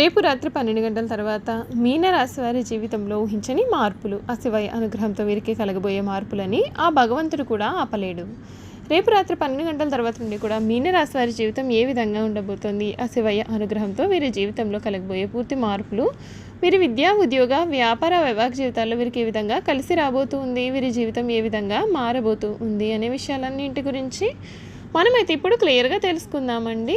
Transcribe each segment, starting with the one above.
రేపు రాత్రి పన్నెండు గంటల తర్వాత మీనరాశి వారి జీవితంలో ఊహించని మార్పులు అశివయ అనుగ్రహంతో వీరికి కలగబోయే మార్పులని ఆ భగవంతుడు కూడా ఆపలేడు. రేపు రాత్రి పన్నెండు గంటల తర్వాత నుండి కూడా మీనరాశి వారి జీవితం ఏ విధంగా ఉండబోతోంది అశివయ అనుగ్రహంతో వీరి జీవితంలో కలగబోయే పూర్తి మార్పులు వీరి విద్యా ఉద్యోగ వ్యాపార వైవాహిక జీవితాల్లో వీరికి ఏ విధంగా కలిసి రాబోతూ ఉంది వీరి జీవితం ఏ విధంగా మారబోతూ ఉంది అనే విషయాలన్నింటి గురించి మనమైతే ఇప్పుడు క్లియర్గా తెలుసుకుందామండి.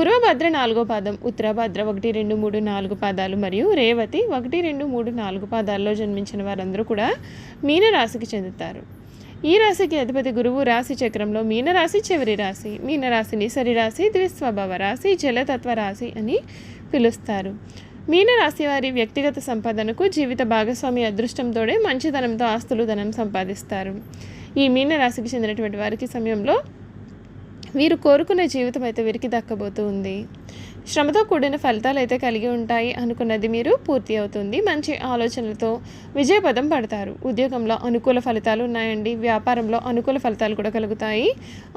పూర్వభద్ర నాలుగో పాదం ఉత్తరభద్ర ఒకటి రెండు మూడు నాలుగు పాదాలు మరియు రేవతి ఒకటి రెండు మూడు నాలుగు పాదాల్లో జన్మించిన వారందరూ కూడా మీనరాశికి చెందుతారు. ఈ రాశికి అధిపతి గురువు రాశి చక్రంలో మీనరాశి చివరి రాశి మీనరాశిని సరిరాశి ద్విస్వభావ రాశి జలతత్వ రాశి అని పిలుస్తారు. మీనరాశి వారి వ్యక్తిగత సంపాదనకు జీవిత భాగస్వామి అదృష్టంతోనే మంచితనంతో ఆస్తులు ధనం సంపాదిస్తారు. ఈ మీనరాశికి చెందినటువంటి వారికి సమయంలో వీరు కోరుకునే జీవితం అయితే వీరికి దక్కబోతూ ఉంది. శ్రమతో కూడిన ఫలితాలు అయితే కలిగి ఉంటాయి అనుకున్నది మీరు పూర్తి అవుతుంది. మంచి ఆలోచనలతో విజయపదం పడతారు. ఉద్యోగంలో అనుకూల ఫలితాలు ఉన్నాయండి. వ్యాపారంలో అనుకూల ఫలితాలు కూడా కలుగుతాయి.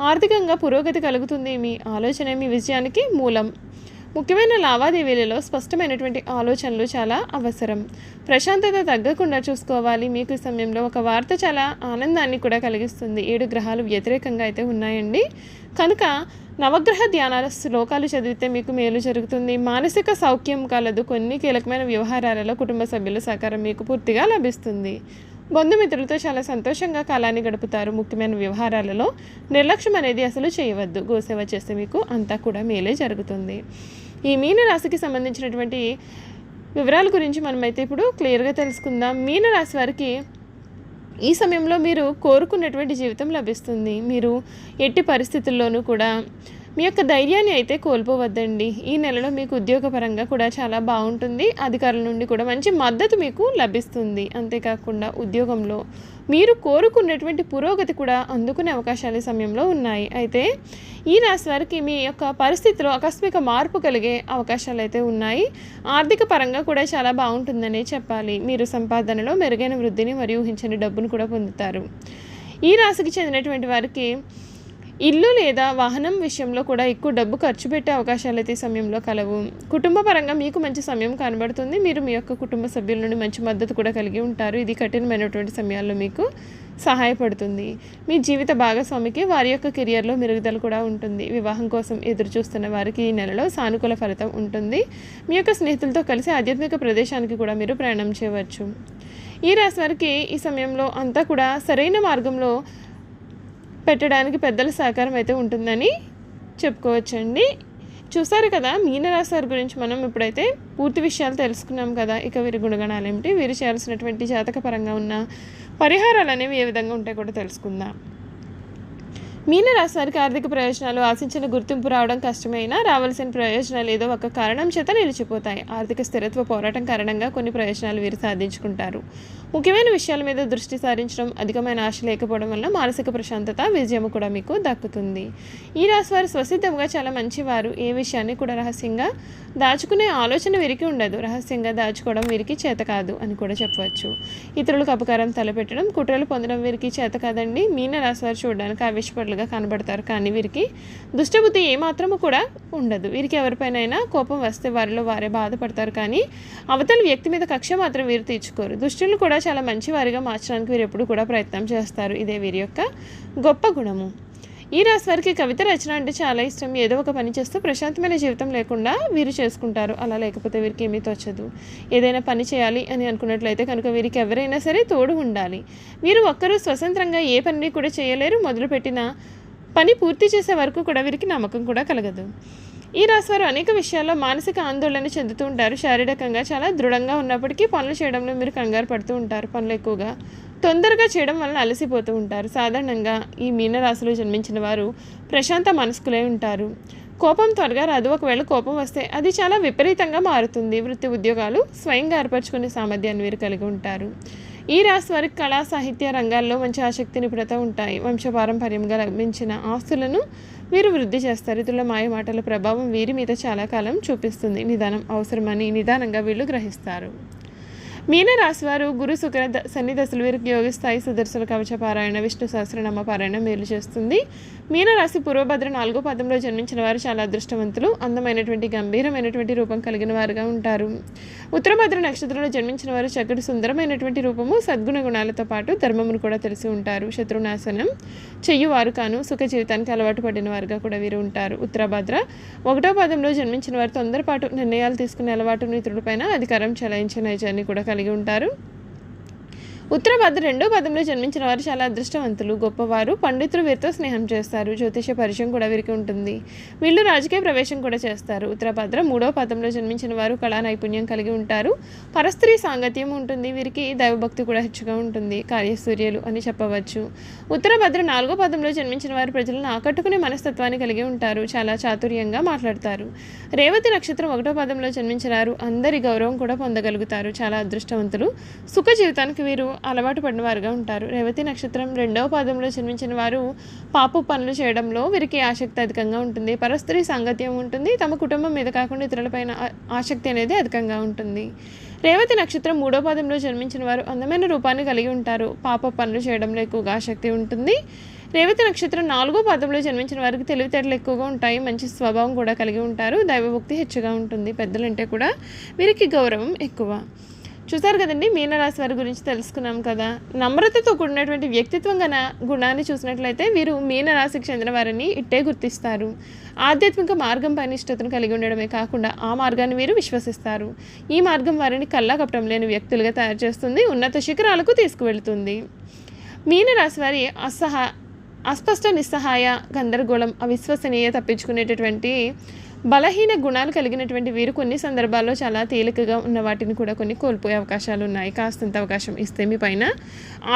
ఆర్థికంగా పురోగతి కలుగుతుంది. మీ ఆలోచన మీ విజయానికి మూలం. ముఖ్యమైన లావాదేవీలలో స్పష్టమైనటువంటి ఆలోచనలు చాలా అవసరం. ప్రశాంతత తగ్గకుండా చూసుకోవాలి. మీకు ఈ సమయంలో ఒక వార్త చాలా ఆనందాన్ని కూడా కలిగిస్తుంది. ఏడు గ్రహాలు వ్యతిరేకంగా అయితే ఉన్నాయండి. కనుక నవగ్రహ ధ్యానాల శ్లోకాలు చదివితే మీకు మేలు జరుగుతుంది. మానసిక సౌఖ్యం కలదు. కొన్ని కీలకమైన వ్యవహారాలలో కుటుంబ సభ్యుల సహకారం మీకు పూర్తిగా లభిస్తుంది. బంధుమిత్రులతో చాలా సంతోషంగా కాలాన్ని గడుపుతారు. ముఖ్యమైన వ్యవహారాలలో నిర్లక్ష్యం అనేది అసలు చేయవద్దు. గోసేవ చేస్తే మీకు అంతా కూడా మేలే జరుగుతుంది. ఈ మీనరాశికి సంబంధించినటువంటి వివరాల గురించి మనమైతే ఇప్పుడు క్లియర్గా తెలుసుకుందాం. మీనరాశి వారికి ఈ సమయంలో మీరు కోరుకున్నటువంటి జీవితం లభిస్తుంది. మీరు ఎట్టి పరిస్థితుల్లోనూ కూడా మీ యొక్క ధైర్యాన్ని అయితే కోల్పోవద్దండి. ఈ నెలలో మీకు ఉద్యోగపరంగా కూడా చాలా బాగుంటుంది. అధికారుల నుండి కూడా మంచి మద్దతు మీకు లభిస్తుంది. అంతేకాకుండా ఉద్యోగంలో మీరు కోరుకున్నటువంటి పురోగతి కూడా అందుకునే అవకాశాలు సమయంలో ఉన్నాయి. అయితే ఈ రాశి వారికి మీ యొక్క పరిస్థితిలో ఆకస్మిక మార్పు కలిగే అవకాశాలు అయితే ఉన్నాయి. ఆర్థిక పరంగా కూడా చాలా బాగుంటుందనే చెప్పాలి. మీరు సంపాదనలో మెరుగైన వృద్ధిని మరియు ఊహించని డబ్బును కూడా పొందుతారు. ఈ రాశికి చెందినటువంటి వారికి ఇల్లు లేదా వాహనం విషయంలో కూడా ఎక్కువ డబ్బు ఖర్చు పెట్టే అవకాశాలు అయితే ఈ సమయంలో కలవు. కుటుంబ పరంగా మీకు మంచి సమయం కనబడుతుంది. మీరు మీ యొక్క కుటుంబ సభ్యుల నుండి మంచి మద్దతు కూడా కలిగి ఉంటారు. ఇది కఠినమైనటువంటి సమయాల్లో మీకు సహాయపడుతుంది. మీ జీవిత భాగస్వామికి వారి యొక్క కెరియర్లో మెరుగుదల కూడా ఉంటుంది. వివాహం కోసం ఎదురు చూస్తున్న వారికి ఈ నెలలో సానుకూల ఫలితం ఉంటుంది. మీ యొక్క స్నేహితులతో కలిసి ఆధ్యాత్మిక ప్రదేశానికి కూడా మీరు ప్రయాణం చేయవచ్చు. ఈ రాశి వారికి ఈ సమయంలో అంతా కూడా సరైన మార్గంలో పెట్టడానికి పెద్దల సహకారం అయితే ఉంటుందని చెప్పుకోవచ్చండి. చూసారు కదా మీనరాశి వారి గురించి మనం ఇప్పుడైతే పూర్తి విషయాలు తెలుసుకున్నాం కదా. ఇక వీరి గుణగణాలు ఏమిటి? వీరు చేయాల్సినటువంటి జాతకపరంగా ఉన్న పరిహారాలు అనేవి ఏ విధంగా ఉంటాయి కూడా తెలుసుకుందాం. మీనరాశి వారికి ఆర్థిక ప్రయోజనాలు ఆశించిన గుర్తింపు రావడం కష్టమైనా రావాల్సిన ప్రయోజనాలు ఏదో ఒక కారణం చేత నిలిచిపోతాయి. ఆర్థిక స్థిరత్వ పోరాటం కారణంగా కొన్ని ప్రయోజనాలు వీరు సాధించుకుంటారు. ముఖ్యమైన విషయాల మీద దృష్టి సారించడం అధికమైన ఆశ లేకపోవడం వల్ల మానసిక ప్రశాంతత విజయం కూడా మీకు దక్కుతుంది. ఈ రాశి వారు స్వసిద్ధంగా చాలా మంచివారు. ఏ విషయాన్ని కూడా రహస్యంగా దాచుకునే ఆలోచన వీరికి ఉండదు. రహస్యంగా దాచుకోవడం వీరికి చేత కాదు అని కూడా చెప్పవచ్చు. ఇతరులకు అపకారం తలపెట్టడం కుట్రలు పొందడం వీరికి చేత కాదండి. మీన రాశి వారు చూడడానికి ఆవేశపడులుగా కనబడతారు. కానీ వీరికి దుష్టబుద్ధి ఏమాత్రము కూడా ఉండదు. వీరికి ఎవరిపైనైనా కోపం వస్తే వారిలో వారే బాధపడతారు. కానీ అవతల వ్యక్తి మీద కక్ష మాత్రం వీరు తీర్చుకోరు. దుష్టులు కూడా చాలా మంచివారిగా మార్చడానికి వీరు ఎప్పుడు కూడా ప్రయత్నం చేస్తారు. ఇదే వీరి యొక్క గొప్ప గుణము. ఈ రాశి వారికి కవిత రచన అంటే చాలా ఇష్టం. ఏదో ఒక పని చేస్తూ ప్రశాంతమైన జీవితం లేకుండా వీరు చేసుకుంటారు. అలా లేకపోతే వీరికి ఏమీ తోచదు. ఏదైనా పని చేయాలి అని అనుకున్నట్లయితే కనుక వీరికి ఎవరైనా సరే తోడు ఉండాలి. వీరు ఒక్కరూ స్వతంత్రంగా ఏ పనిని కూడా చేయలేరు. మొదలుపెట్టిన పని పూర్తి చేసే వరకు కూడా వీరికి నమ్మకం కూడా కలగదు. ఈ రాశివారు అనేక విషయాల్లో మానసిక ఆందోళన చెందుతూ ఉంటారు. శారీరకంగా చాలా దృఢంగా ఉన్నప్పటికీ పనులు చేయడంలో మీరు కంగారు పడుతూ ఉంటారు. పనులు ఎక్కువగా తొందరగా చేయడం వలన అలసిపోతూ ఉంటారు. సాధారణంగా ఈ మీనరాశిలో జన్మించిన వారు ప్రశాంత మనస్కులై ఉంటారు. కోపం త్వరగా రాదు. ఒకవేళ కోపం వస్తే అది చాలా విపరీతంగా మారుతుంది. వృత్తి ఉద్యోగాలు స్వయంగా ఏర్పరచుకునే సామర్థ్యాన్ని వీరు కలిగి ఉంటారు. ఈ రాశి వారికి కళా సాహిత్య రంగాల్లో మంచి ఆసక్తి నిపుణత ఉంటాయి. వంశపారంపర్యంగా లభించిన ఆస్తులను వీరు వృద్ధి చేస్తారు. ఇతరుల మాయ మాటల ప్రభావం వీరి మీద చాలా కాలం చూపిస్తుంది. నిదానం అవసరమని నిదానంగా వీళ్ళు గ్రహిస్తారు. మీనరాశివారు గురు శుక్ర సన్నిదశలు దశలు వీరికి యోగిస్తాయి సుదర్శన కవచ పారాయణ విష్ణు సహస్రనామ పారాయణ మేలు చేస్తుంది. మీనరాశి పూర్వభద్ర నాలుగో పదంలో జన్మించిన వారు చాలా అదృష్టవంతులు అందమైనటువంటి గంభీరమైనటువంటి రూపం కలిగిన వారుగా ఉంటారు. ఉత్తరభద్ర నక్షత్రంలో జన్మించిన వారు చక్కటి సుందరమైనటువంటి రూపము సద్గుణ గుణాలతో పాటు ధర్మమును కూడా తెలిసి ఉంటారు. శత్రునాశనం చెయ్యువారు కాను సుఖ జీవితానికి అలవాటు పడిన వారుగా కూడా వీరు ఉంటారు. ఉత్తరభద్ర ఒకటో పదంలో జన్మించిన వారు తొందరపాటు నిర్ణయాలు తీసుకునే అలవాటును ఇతరులపైన అధికారం చెలాయించే నైజాన్ని కూడా కలిగి ఉంటారు. ఉత్తరభద్ర రెండో పదంలో జన్మించిన వారు చాలా అదృష్టవంతులు గొప్పవారు పండితులు వీరితో స్నేహం చేస్తారు జ్యోతిష పరిచయం కూడా వీరికి ఉంటుంది. వీళ్ళు రాజకీయ ప్రవేశం కూడా చేస్తారు. ఉత్తరభద్ర మూడో పదంలో జన్మించిన వారు కళా నైపుణ్యం కలిగి ఉంటారు. పరస్త్రీ సాంగత్యం ఉంటుంది. వీరికి దైవభక్తి కూడా హెచ్చుగా ఉంటుంది. కార్యసూర్యులు అని చెప్పవచ్చు. ఉత్తరభద్ర నాలుగో పదంలో జన్మించిన వారు ప్రజలను ఆకట్టుకునే మనస్తత్వాన్ని కలిగి ఉంటారు. చాలా చాతుర్యంగా మాట్లాడతారు. రేవతి నక్షత్రం ఒకటో పదంలో జన్మించినారు అందరి గౌరవం కూడా పొందగలుగుతారు. చాలా అదృష్టవంతులు. సుఖ జీవితానికి వీరు అలవాటు పడిన వారుగా ఉంటారు. రేవతి నక్షత్రం రెండవ పాదంలో జన్మించిన వారు పాపు పనులు చేయడంలో వీరికి ఆసక్తి అధికంగా ఉంటుంది. పరస్త్రీ సాంగత్యం ఉంటుంది. తమ కుటుంబం మీద కాకుండా ఇతరులపైన ఆసక్తి అనేది అధికంగా ఉంటుంది. రేవతి నక్షత్రం మూడో పాదంలో జన్మించిన వారు అందమైన రూపాన్ని కలిగి ఉంటారు. పాప పనులు చేయడంలో ఎక్కువగా ఆసక్తి ఉంటుంది. రేవతి నక్షత్రం నాలుగో పాదంలో జన్మించిన వారికి తెలివితేటలు ఎక్కువగా ఉంటాయి. మంచి స్వభావం కూడా కలిగి ఉంటారు. దైవభక్తి హెచ్చుగా ఉంటుంది. పెద్దలంటే కూడా వీరికి గౌరవం ఎక్కువ. చూసారు కదండి మీనరాశి వారి గురించి తెలుసుకున్నాం కదా. నమ్రతతో కూడినటువంటి వ్యక్తిత్వం గల గుణాన్ని చూసినట్లయితే వీరు మీనరాశికి చెందిన వారిని ఇట్టే గుర్తిస్తారు. ఆధ్యాత్మిక మార్గం పైన ఇష్టతను కలిగి ఉండడమే కాకుండా ఆ మార్గాన్ని వీరు విశ్వసిస్తారు. ఈ మార్గం వారిని కల్లా లేని వ్యక్తులుగా తయారు చేస్తుంది ఉన్నత శిఖరాలకు తీసుకువెళుతుంది. మీనరాశి వారి అసహ అస్పష్ట నిస్సహాయ గందరగోళం అవిశ్వసనీయ తప్పించుకునేటటువంటి బలహీన గుణాలు కలిగినటువంటి వీరు కొన్ని సందర్భాల్లో చాలా తేలికగా ఉన్న వాటిని కూడా కొన్ని కోల్పోయే అవకాశాలు ఉన్నాయి. కాస్తంత అవకాశం ఇస్తే మీ పైన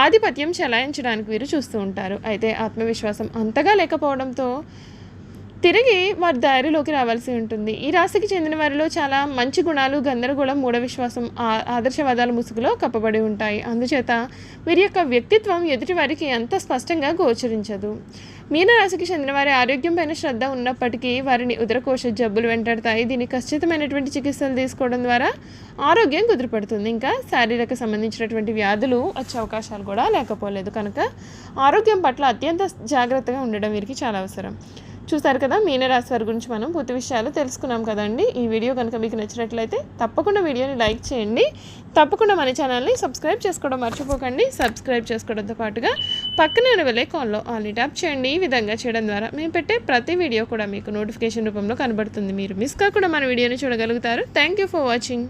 ఆధిపత్యం చెలాయించడానికి వీరు చూస్తూ ఉంటారు. అయితే ఆత్మవిశ్వాసం అంతగా లేకపోవడంతో తిరిగి వారి దారిలోకి రావాల్సి ఉంటుంది. ఈ రాశికి చెందిన వారిలో చాలా మంచి గుణాలు గందరగోళం మూఢ విశ్వాసం ఆదర్శవాదాల ముసుగులో కప్పబడి ఉంటాయి. అందుచేత వీరి యొక్క వ్యక్తిత్వం ఎదుటి వారికి అంత స్పష్టంగా గోచరించదు. మీనరాశికి చెందిన వారి ఆరోగ్యం పైన శ్రద్ధ ఉన్నప్పటికీ వారిని ఉదరకోశ జబ్బులు వెంటాడతాయి. దీనికి ఖచ్చితమైనటువంటి చికిత్సలు తీసుకోవడం ద్వారా ఆరోగ్యం కుదిరిపడుతుంది. ఇంకా శారీరక సంబంధించినటువంటి వ్యాధులు వచ్చే అవకాశాలు కూడా లేకపోలేదు. కనుక ఆరోగ్యం పట్ల అత్యంత జాగ్రత్తగా ఉండడం వీరికి చాలా అవసరం. చూసారు కదా మీనరాశి వారి గురించి మనం పూర్తి విషయాలు తెలుసుకున్నాం కదండి. ఈ వీడియో కనుక మీకు నచ్చినట్లయితే తప్పకుండా వీడియోని లైక్ చేయండి. తప్పకుండా మన ఛానల్ని సబ్స్క్రైబ్ చేసుకోవడం మర్చిపోకండి. సబ్స్క్రైబ్ చేసుకోవడంతో పాటుగా పక్కనే ఉన్న వెళ్ళే కాల్లో ఆల్ని ట్యాప్ చేయండి. ఈ విధంగా చేయడం ద్వారా మేము పెట్టే ప్రతి వీడియో కూడా మీకు నోటిఫికేషన్ రూపంలో కనబడుతుంది. మీరు మిస్ కాకుండా మన వీడియోని చూడగలుగుతారు. Thank you for watching.